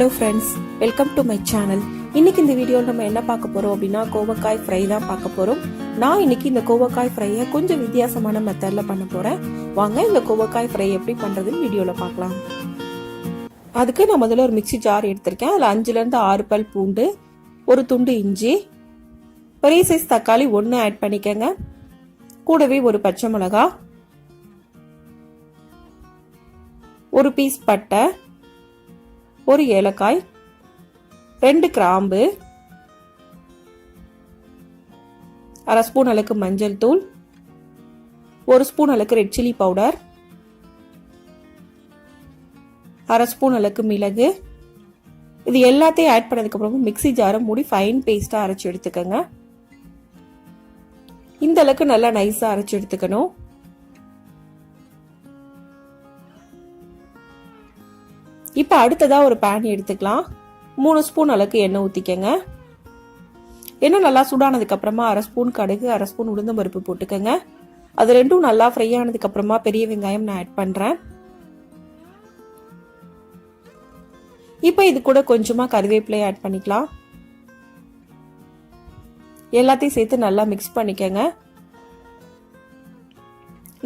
Hello friends welcome to my channel இன்னைக்கு இந்த வீடியோவில் நம்ம என்ன பார்க்க போறோம் அப்படின்னா கோவக்காய் ஃப்ரை தான் பார்க்க போறோம். நான் இன்னைக்கு இந்த கோவக்காய் ஃப்ரையை கொஞ்சம் வித்தியாசமான மெத்தடில் பண்ண போறேன். வாங்க இந்த கோவக்காய் ஃப்ரை எப்படி பண்றதுன்னு வீடியோவில் பார்க்கலாம். அதுக்கு நான் முதல்ல ஒரு மிக்சி ஜார் எடுத்திருக்கேன். அதில் அஞ்சுலேருந்து ஆறு பல் பூண்டு ஒரு துண்டு இஞ்சி பெரிய சைஸ் தக்காளி ஒன்று ஆட் பண்ணிக்கங்க. கூடவே ஒரு பச்சை மிளகா ஒரு பீஸ் பட்டை ஒரு ஏலக்காய் ரெண்டு கிராம்பு அரை ஸ்பூன் அளவுக்கு மஞ்சள் தூள் ஒரு ஸ்பூன் அளவுக்கு ரெட் சில்லி பவுடர் அரை ஸ்பூன் அளவுக்கு மிளகு. இது எல்லாத்தையும் ஆட் பண்ணதுக்கப்புறம் மிக்ஸி ஜாரை மூடி ஃபைன் பேஸ்ட்டாக அரைச்சி எடுத்துக்கோங்க. இந்த அளவுக்கு நல்லா நைஸாக அரைச்சி எடுத்துக்கணும். இப்போ அடுத்ததாக ஒரு பேன் எடுத்துக்கலாம். மூணு ஸ்பூன் அளவுக்கு எண்ணெய் ஊற்றிக்கங்க எண்ணெய் நல்லா சூடானதுக்கப்புறமா அரை ஸ்பூன் கடுகு அரை ஸ்பூன் உளுந்தம் பருப்பு போட்டுக்கோங்க. அது ரெண்டும் நல்லா ஃப்ரை ஆனதுக்கப்புறமா பெரிய வெங்காயம் நான் ஆட் பண்ணுறேன் இப்போ இது கூட கொஞ்சமாக கருவேப்பிலையை ஆட் பண்ணிக்கலாம். எல்லாத்தையும் சேர்த்து நல்லா மிக்ஸ் பண்ணிக்கோங்க.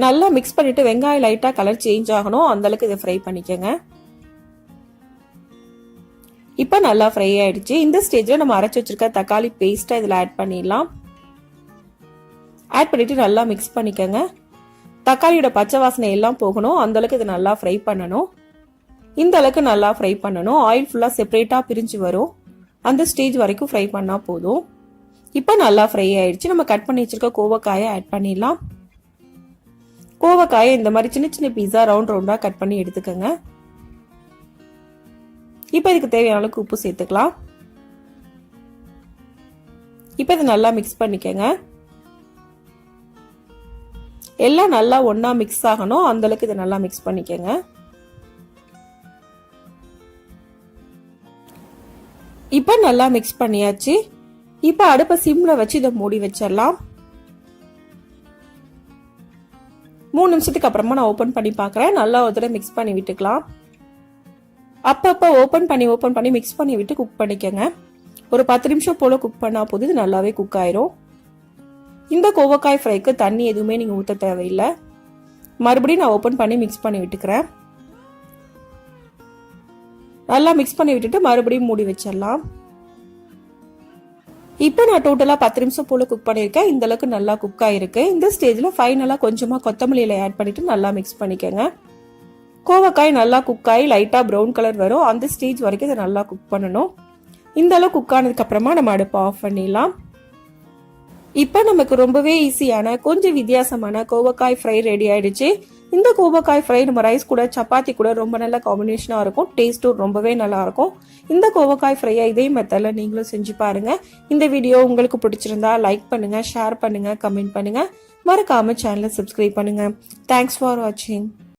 நல்லா மிக்ஸ் பண்ணிவிட்டு வெங்காயம் லைட்டாக கலர் சேஞ்ச் ஆகணும். அந்தளவுக்கு இதை ஃப்ரை பண்ணிக்கோங்க. இப்போ நல்லா ஃப்ரை ஆயிடுச்சு. இந்த ஸ்டேஜில் நம்ம அரைச்சி வச்சிருக்க தக்காளி பேஸ்ட்டை இதில் ஆட் பண்ணிடலாம். ஆட் பண்ணிட்டு நல்லா மிக்ஸ் பண்ணிக்கோங்க. தக்காளியோட பச்சை வாசனை எல்லாம் போகணும். அந்த அளவுக்கு நல்லா ஃப்ரை பண்ணணும். இந்த அளவுக்கு நல்லா ஃப்ரை பண்ணணும். ஆயில் ஃபுல்லாக செப்பரேட்டாக பிரிஞ்சு வரும். அந்த ஸ்டேஜ் வரைக்கும் ஃப்ரை பண்ணால் போதும். இப்போ நல்லா ஃப்ரை ஆயிடுச்சு. நம்ம கட் பண்ணி வச்சிருக்க கோவக்காயை ஆட் பண்ணிடலாம். கோவக்காயை இந்த மாதிரி சின்ன சின்ன பீஸா ரவுண்ட் ரவுண்டாக கட் பண்ணி எடுத்துக்கோங்க. இப்போ இதுக்கு தேவையான அளவுக்கு உப்பு சேர்த்துக்கலாம். இப்போ இதை நல்லா மிக்ஸ் பண்ணிக்கங்க. எல்லாம் நல்லா ஒன்றா மிக்ஸ் ஆகணும். அந்த அளவுக்கு இதை நல்லா மிக்ஸ் பண்ணிக்கங்க. இப்போ நல்லா மிக்ஸ் பண்ணியாச்சு. இப்போ அடுப்பை சிம்மில் வச்சு இதை மூடி வச்சிடலாம். மூணு நிமிஷத்துக்கு அப்புறமா நான் ஓப்பன் பண்ணி பார்க்குறேன். நல்லா ஒரு தடவை மிக்ஸ் பண்ணி விட்டுக்கலாம். அப்பப்போ ஓப்பன் பண்ணி ஓப்பன் பண்ணி மிக்ஸ் பண்ணி விட்டு குக் பண்ணிக்கோங்க. ஒரு பத்து நிமிஷம் போல் குக் பண்ணால் போது இது நல்லாவே குக் ஆயிரும். இந்த கோவக்காய் ஃப்ரைக்கு தண்ணி எதுவுமே நீங்கள் ஊற்ற தேவையில்லை. மறுபடியும் நான் ஓப்பன் பண்ணி மிக்ஸ் பண்ணி விட்டுக்கிறேன். நல்லா மிக்ஸ் பண்ணி விட்டுட்டு மறுபடியும் மூடி வச்சிடலாம். இப்போ நான் டோட்டலாக பத்து நிமிஷம் போல் குக் பண்ணியிருக்கேன். இந்த அளவுக்கு நல்லா குக் ஆயிருக்கு. இந்த ஸ்டேஜில் ஃபைனலாக கொஞ்சமாக கொத்தமல்லியில் ஆட் பண்ணிவிட்டு நல்லா மிக்ஸ் பண்ணிக்கோங்க. கோவக்காய் நல்லா குக் ஆகி லைட்டாக ப்ரௌன் கலர் வரும். அந்த ஸ்டேஜ் வரைக்கும் இதை நல்லா குக் பண்ணணும். இந்த அளவு குக் ஆனதுக்கப்புறமா நம்ம அடுப்பை ஆஃப் பண்ணிடலாம். இப்போ நமக்கு ரொம்பவே ஈஸியான கொஞ்சம் வித்தியாசமான கோவக்காய் ஃப்ரை ரெடி ஆயிடுச்சு. இந்த கோவக்காய் ஃப்ரை நம்ம ரைஸ் கூட சப்பாத்தி கூட ரொம்ப நல்ல காம்பினேஷனாக இருக்கும். டேஸ்ட்டும் ரொம்பவே நல்லா இருக்கும். இந்த கோவக்காய் ஃப்ரையை இதே மெத்தடில் நீங்களும் செஞ்சு பாருங்க. இந்த வீடியோ உங்களுக்கு பிடிச்சிருந்தா லைக் பண்ணுங்க ஷேர் பண்ணுங்க கமெண்ட் பண்ணுங்க. மறக்காம சேனலை சப்ஸ்கிரைப் பண்ணுங்க. தேங்க்ஸ் ஃபார் வாட்சிங்